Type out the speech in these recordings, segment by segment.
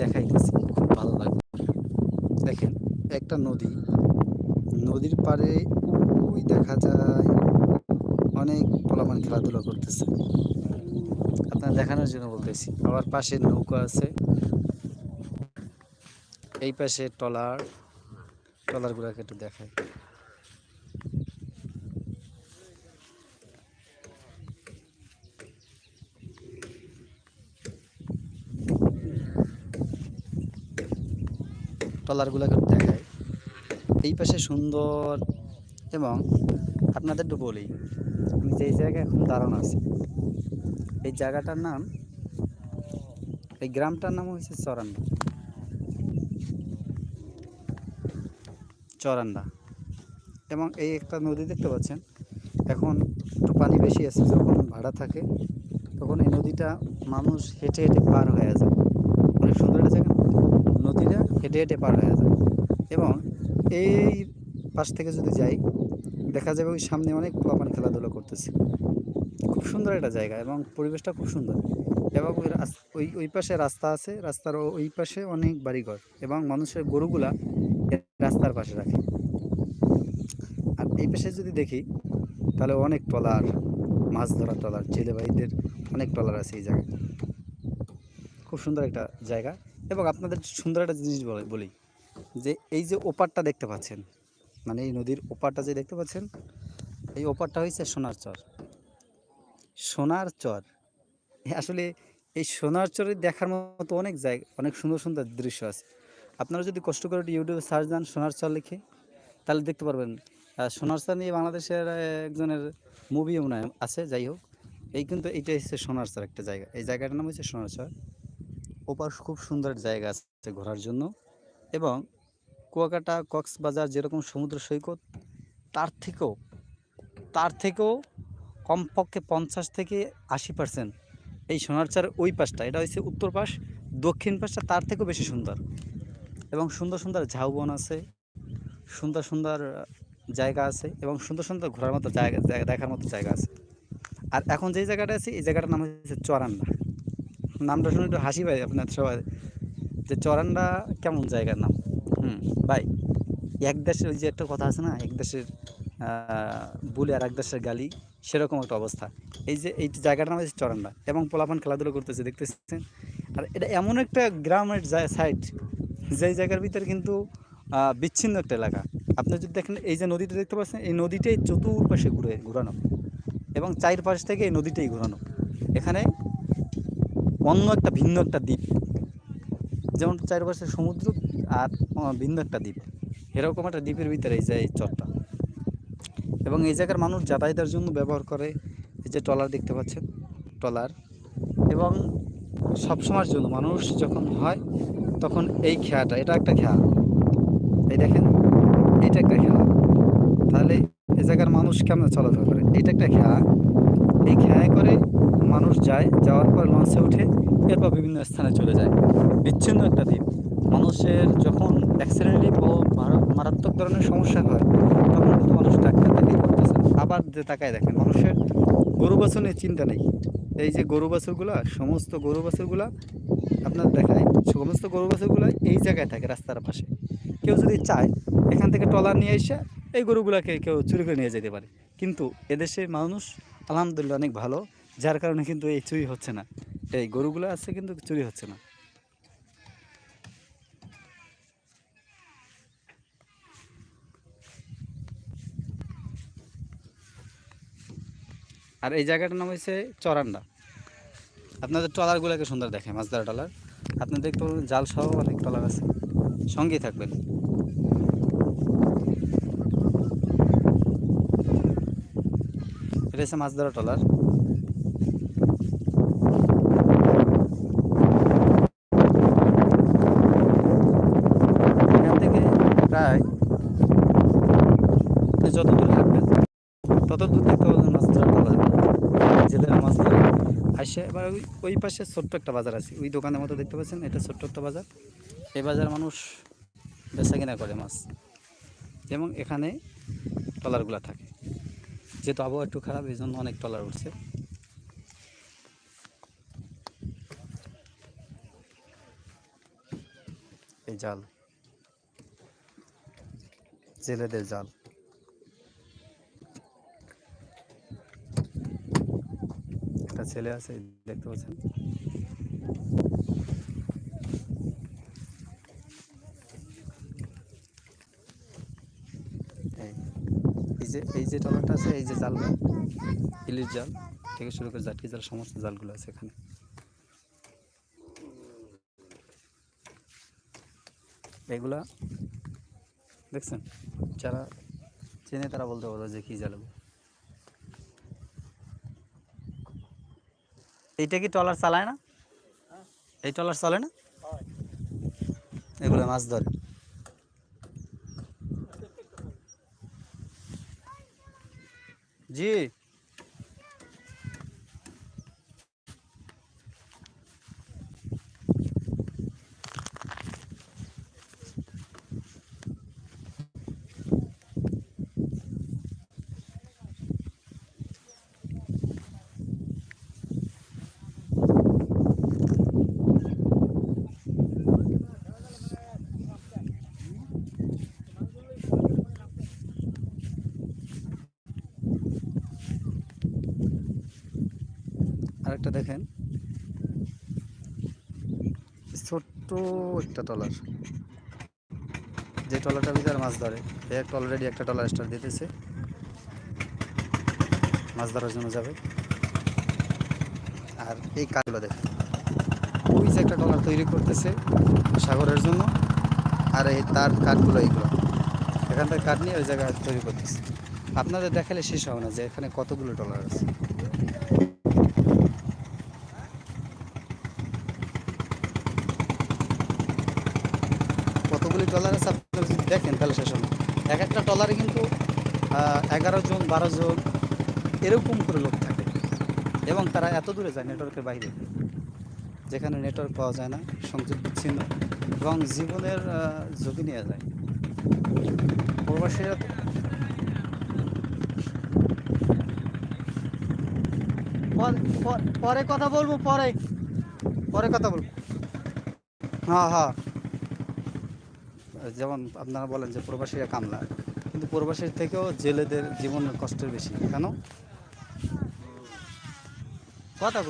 দেখাইতেছি, খুব ভালো লাগবে দেখেন, একটা নদী, নদীর পাড়ে ওই দেখা যায় অনেক পোলামান খেলাধুলা করতেছে। আপনার দেখানোর জন্য বলতেছি, আবার পাশে নৌকা আছে। এই পাশে টলার টলারগুলোকে একটু দেখায় ট্রলারগুলোকে দেখায়। এই পাশে সুন্দর এবং আপনাদের একটু বলি, আমি যেই জায়গায় এখন দাঁড়ানো আছি, এই জায়গাটার নাম, এই গ্রামটার নাম হচ্ছে চরান্ডা। চরান্ডা। এবং এই একটা নদী দেখতে পাচ্ছেন, এখন একটু পানি বেশি আছে, যখন ভাড়া থাকে, তখন এই নদীটা মানুষ হেঁটে হেঁটে পার হয়ে যায়। অনেক সুন্দর একটা হেঁটে হেঁটে পার হয়ে যায় এবং এই পাশ থেকে যদি যাই, দেখা যাবে ওই সামনে অনেক পোলাপান খেলাধুলা করতেছে। খুব সুন্দর একটা জায়গা এবং পরিবেশটা খুব সুন্দর। এবং ওই ওই ওই পাশে রাস্তা আছে, রাস্তার ওই পাশে অনেক বাড়িঘর এবং মানুষের গরুগুলা রাস্তার পাশে রাখে। আর এই পাশে যদি দেখি, তাহলে অনেক ট্রলার, মাছ ধরা ট্রলার জেলে ভাইদের অনেক ট্রলার আছে এই জায়গায়। খুব সুন্দর একটা জায়গা। এবং আপনাদের সুন্দর একটা জিনিস বলে- যে এই যে ওপারটা দেখতে পাচ্ছেন মানে এই নদীর ওপারটা যে দেখতে পাচ্ছেন, এই ওপারটা হয়েছে সোনার চর। সোনার চর। আসলে এই সোনার চরে দেখার মতো অনেক জায়গা, অনেক সুন্দর সুন্দর দৃশ্য আছে। আপনারা যদি কষ্ট করে ইউটিউবে সার্চ দেন সোনার চর লিখে, তাহলে দেখতে পারবেন সোনার চর নিয়ে বাংলাদেশের একজনের মুভিও মনে আছে, যাই হোক। এই কিন্তু এইটা হচ্ছে সোনার চর একটা জায়গা। এই জায়গাটার নাম হচ্ছে সোনার চর। ওপার খুব সুন্দর জায়গা আছে ঘোরার জন্য এবং কুয়াকাটা, কক্সবাজার যেরকম সমুদ্র সৈকত, তার থেকেও তার থেকেও কমপক্ষে পঞ্চাশ থেকে আশি পার্সেন্ট এই সোনারচার ওই পাশটা, এটা হচ্ছে উত্তর পাশ, দক্ষিণ পাশটা তার থেকেও বেশি সুন্দর। এবং সুন্দর সুন্দর ঝাউবন আছে, সুন্দর সুন্দর জায়গা আছে এবং সুন্দর সুন্দর ঘোরার মতো জায়গা দেখার মতো জায়গা আছে। আর এখন যেই জায়গাটা আছে, এই জায়গাটার নাম হচ্ছে চরান্ডা নামটা শুনে একটু হাসি পাই আপনার সবাই। যে চরান্ডা কেমন জায়গার নাম? হুম, ভাই, এক দেশের ওই যে একটা কথা আছে না, এক দেশের বুলি আর এক দেশের গালি, সেরকম একটা অবস্থা। এই যে এই জায়গাটার নাম হচ্ছে চরান্ডা এবং পোলাপান খেলাধুলা করতেছে, দেখতেছেন? আর এটা এমন একটা গ্রামের সাইড যেই জায়গার ভিতরে কিন্তু বিচ্ছিন্ন একটা এলাকা। আপনি যদি দেখেন, এই যে নদীটা দেখতে পাচ্ছেন, এই নদীটাই চতুর্পাশে ঘুরে ঘুরানো। এবং চারপাশ থেকে এই নদীটাই ঘুরানো। এখানে অন্য একটা ভিন্ন একটা দ্বীপ। যেমন চারপাশে সমুদ্র আর ভিন্ন একটা দ্বীপ। এরকম একটা দ্বীপের ভিতরে এই যে এই চরটা। এবং এই জায়গার মানুষ যাতায়াতের জন্য ব্যবহার করে এই যে ট্রলার দেখতে পাচ্ছেন, ট্রলার। এবং সব সময়ের জন্য মানুষ যখন হয়, তখন এই খেয়াটা, এটা একটা খেয়া। এই দেখেন, এইটা একটা খেয়া। তাহলে এই জায়গার মানুষ কেমন চলাচল করে? এইটা একটা খেয়া। এই খেয়ায় করে মানুষ যায়, যাওয়ার পর লঞ্চে উঠে এরপর বিভিন্ন স্থানে চলে যায়। বিচ্ছিন্ন একটা দ্বীপ মানুষের যখন অ্যাক্সিডেন্টালি মারাত্মক ধরনের সমস্যা হয়, তখন কিন্তু মানুষ ডাক্তার দেখিয়ে করতেছে। আবার যে তাকায় দেখেন, মানুষের গরু বাছুর চিন্তা নেই। এই যে গরু বাছুরগুলা, সমস্ত গরু বাছুরগুলা আপনার দেখায়, সমস্ত গরু বাছুরগুলা এই জায়গায় থাকে রাস্তার পাশে। কেউ যদি চায়, এখান থেকে ট্রলার নিয়ে এসে এই গরুগুলাকে কেউ চুরি করে নিয়ে যেতে পারে। কিন্তু এদেশে মানুষ আলহামদুলিল্লাহ অনেক ভালো। যার কারণে কিন্তু এই চুরি হচ্ছে না। এই গরুগুলো আছে কিন্তু চুরি হচ্ছে না। আর এই জায়গাটার নাম হচ্ছে চরান্ডা। আপনাদের ট্রলারগুলোকে সুন্দর দেখে, মাছ ট্রলার। আপনি দেখতে পাবেন জাল সহ অনেক ট্রলার আছে। সঙ্গেই থাকবেন। এটা হচ্ছে মাছ ধরা ট্রলার। এখান থেকে প্রায় যত দূর থাকবেন তত দূর পাবেন মাছ ধরা ট্রলার। জেলেরা মাছ ধরে আসে। এবার ওই ওই পাশে ছোট্ট একটা বাজার আছে। ওই দোকানের মতো দেখতে পাচ্ছেন, এটা ছোট্ট একটা বাজার। এই বাজার মানুষ বেচা কিনা করে মাছ। এবং এখানে ট্রলারগুলো থাকে। যেহেতু আবহাওয়া একটু খারাপ, এই জন্য অনেক ট্রলার উঠছে। এই জাল। জেলেদের জাল। একটা ছেলে আছে, দেখতে পাচ্ছেন এই এই যে এই যে টলারটা আছে এই যে জালগুলো ইলিশ জাল থেকে শুরু করে জাটকি জাল সমস্ত জালগুলো আছে এখানে। এগুলা দেখছেন? যারা চেনে তারা বলতে পারবে যে কী জাল এইটা কি ট্রলার চালায় না? এই ট্রলার চলে না? এগুলো মাছ ধরে। जी। দেখেন। ছোট্ট একটা টলার যে টলারটা ভিতরে মাছ ধরে একটা অলরেডি একটা টলার স্টার দিতেছে। মাছ ধরার জন্য যাবে। আর এই কাঠগুলো দেখেন। ওই যে একটা টলার তৈরি করতেছে সাগরের জন্য, আর এই তার কাঠগুলো এইগুলো। এখান থেকে কাঠ নিয়ে ওই জায়গায় তৈরি করতেছে। আপনাদের দেখালে শেষ হবে না যে এখানে কতগুলো টলার আছে। কতগুলি টলার আছে আপনারা যদি দেখেন তাহলে হবে না। এক একটা ট্রলারে কিন্তু এগারো জন, বারো জন এরকম করে লোক থাকে। এবং তারা এত দূরে যায় নেটওয়ার্কের বাইরে, যেখানে নেটওয়ার্ক পাওয়া যায় না, সংযোগ বিচ্ছিন্ন, এবং জীবনের ঝুঁকি নিয়ে যায়। প্রবাসীরা পর- পর- পরে কথা বলব, পরে। পরে কথা বলব। হ্যাঁ হ্যাঁ। যেমন আপনারা বলেন যে প্রবাসীরা কামলা কিন্তু প্রবাসীর থেকেও জেলেদের জীবনের কষ্টের বেশি, কেন? কথা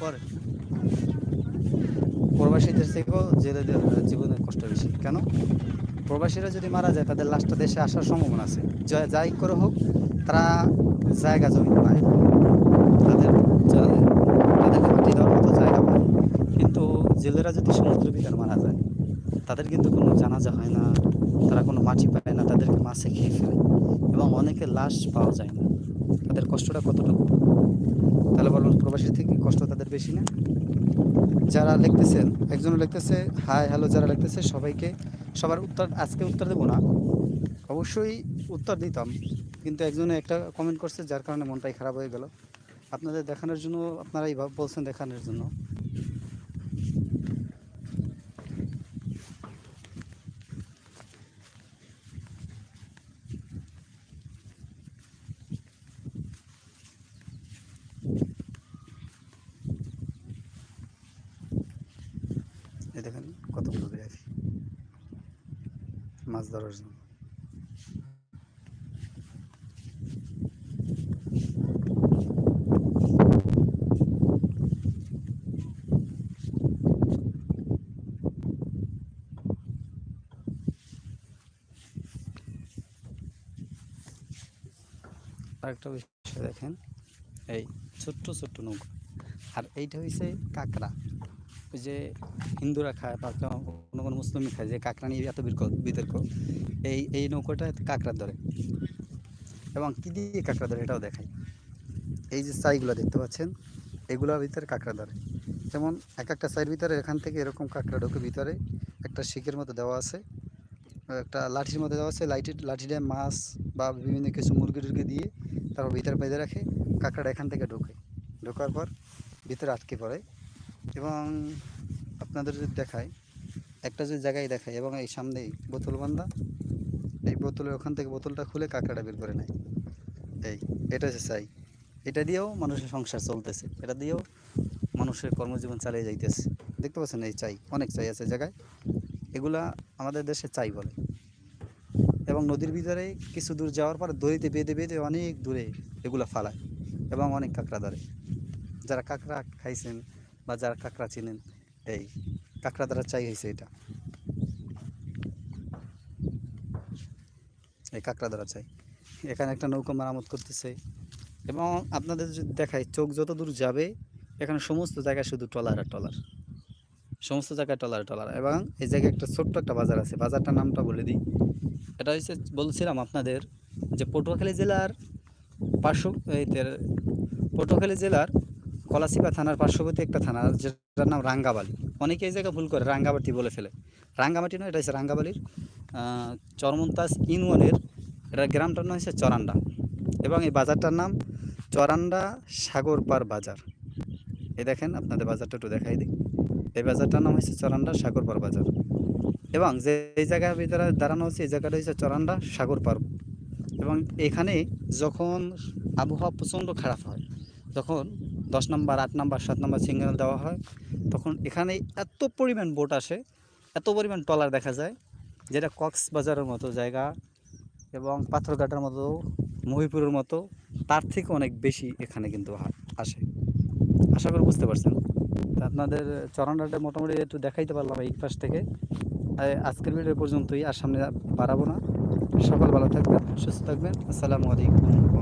পরে। প্রবাসীদের থেকেও জেলেদের জীবনের কষ্ট বেশি, কেন? প্রবাসীরা যদি মারা যায়, তাদের লাশটা দেশে আসার সম্ভাবনা আছে। যাই করে হোক, তারা জায়গা জমি পায়। তাদের তাদের মাটি দেওয়ার মতো জায়গা পায়। কিন্তু জেলেরা যদি সমুদ্র ভিতরে মারা যায় তাদের কিন্তু কোনো জানাজা হয় না, তারা কোনো মাটি পায় না, তাদেরকে মাছে খেয়ে ফেলে এবং অনেকে লাশ পাওয়া যায় না। তাদের কষ্টটা কতটুকু? তাহলে বলুন, প্রবাসীর থেকে কষ্ট তাদের বেশি না? যারা লিখতেছেন একজন লিখতেছে, হাই, হ্যালো যারা লিখতেছে, সবাইকে সবার উত্তর, আজকে উত্তর দেবো না। অবশ্যই উত্তর দিতাম, কিন্তু একজনে একটা কমেন্ট করছে, যার কারণে মনটাই খারাপ হয়ে গেল। আপনাদের দেখানোর জন্য আপনারা এইভাবে বলছেন দেখানোর জন্য এই দেখেন কতগুলো বিরিয়ানি মাছ ধরার জন্য। আরেকটা বিষয় দেখেন এই ছোট্ট ছোট্ট নৌকা। আর এইটা হয়েছে কাঁকড়া। যে হিন্দুরা খায় বা কোনো কোনো মুসলিম খায়, যে কাঁকড়া নিয়ে এত বিতর্ক বিতর্ক, এই এই নৌকাটা কাঁকড়া ধরে। এবং কী দিয়ে কাঁকড়া ধরে এটাও দেখায় এই যে সাইগুলো দেখতে পাচ্ছেন, এগুলোর ভিতরে কাঁকড়া ধরে। যেমন এক একটা সাইড ভিতরে এখান থেকে এরকম কাঁকড়া ঢোকে ভিতরে, একটা শিকের মতো দেওয়া আছে, একটা লাঠির মতো দেওয়া আছে, লাঠি লাঠিটা মাছ বা বিভিন্ন কিছু মুরগি টুরগি দিয়ে তারপর ভিতরে বেঁধে রাখে, কাঁকড়াটা এখান থেকে ঢোকে। ঢোকার পর ভিতরে আটকে পড়ে। এবং আপনাদের যদি দেখায়, একটা যদি জায়গায় দেখায় এবং এই সামনেই বোতল বান্ধা, এই বোতলে ওখান থেকে বোতলটা খুলে কাঁকড়াটা বের করে নেয়। এই, এটা হচ্ছে চাই এটা দিয়েও মানুষের সংসার চলতেছে। এটা দিয়েও মানুষের কর্মজীবন চালিয়ে যাইতেছে। দেখতে পাচ্ছেন এই চাই, অনেক চাই আছে জায়গায়। এগুলা আমাদের দেশে চাই বলে। এবং নদীর ভিতরে কিছু দূর যাওয়ার পর দড়িতে বেঁধে বেঁধে অনেক দূরে এগুলো ফালায় এবং অনেক কাঁকড়া ধরে। যারা কাঁকড়া খাইছেন বা যারা কাঁকড়া চিনেন, এই কাঁকড়া দ্বারা চাই হয়েছে এটা। এই কাঁকড়া দ্বারা চাই। এখানে একটা নৌকা মেরামত করতেছে এবং আপনাদের যদি দেখায় চোখ যত দূর যাবে, এখানে সমস্ত জায়গায় শুধু ট্রলার আর ট্রলার। সমস্ত জায়গায় ট্রলার আর ট্রলার এবং এই জায়গায় একটা ছোট্ট একটা বাজার আছে। বাজারটার নামটা বলে দিই। এটা হচ্ছে বলছিলাম আপনাদের যে পটুয়াখালী জেলার পার্শ্ব পটুয়াখালী জেলার কলাসিপা থানার পার্শ্ববর্তী একটা থানা যেটার নাম রাঙ্গাবালি। অনেকে এই জায়গায় ভুল করে রাঙ্গাবাটি বলে ফেলে। রাঙ্গামাটি নয় এটা হচ্ছে রাঙ্গাবালির আহ, চরমন্তাজ ইউনিয়নের এটা গ্রামটার নাম হচ্ছে চরান্ডা। এবং এই বাজারটার নাম চরান্ডা সাগরপার বাজার। এই দেখেন আপনাদের বাজারটা একটু দেখাই দিই। এই বাজারটার নাম হচ্ছে চরান্ডা সাগরপার বাজার। এবং যে এই জায়গার ভিতরে দাঁড়ানো হচ্ছে এই জায়গাটা হচ্ছে চরান্ডা সাগরপার এবং এখানে যখন আবহাওয়া প্রচণ্ড খারাপ হয় যখন দশ নম্বর, আট নম্বর, সাত নম্বর সিগন্যাল দেওয়া হয়। তখন এখানে এত পরিমাণ বোট আসে, এত পরিমাণ ট্রলার দেখা যায়, যেটা কক্সবাজারের মতো জায়গা এবং পাথরঘাটার মতো, মহিপুরের মতো, তার থেকে অনেক বেশি এখানে কিন্তু আসে। আশা করি বুঝতে পারছেন। তা আপনাদের চরণাটা মোটামুটি একটু দেখাইতে পারলাম এই পাশ থেকে। আজকের ভিডিও পর্যন্তই, আর সামনে বাড়াবো না। সকল ভালো থাকবেন, সুস্থ থাকবেন। আসসালামু আলাইকুম।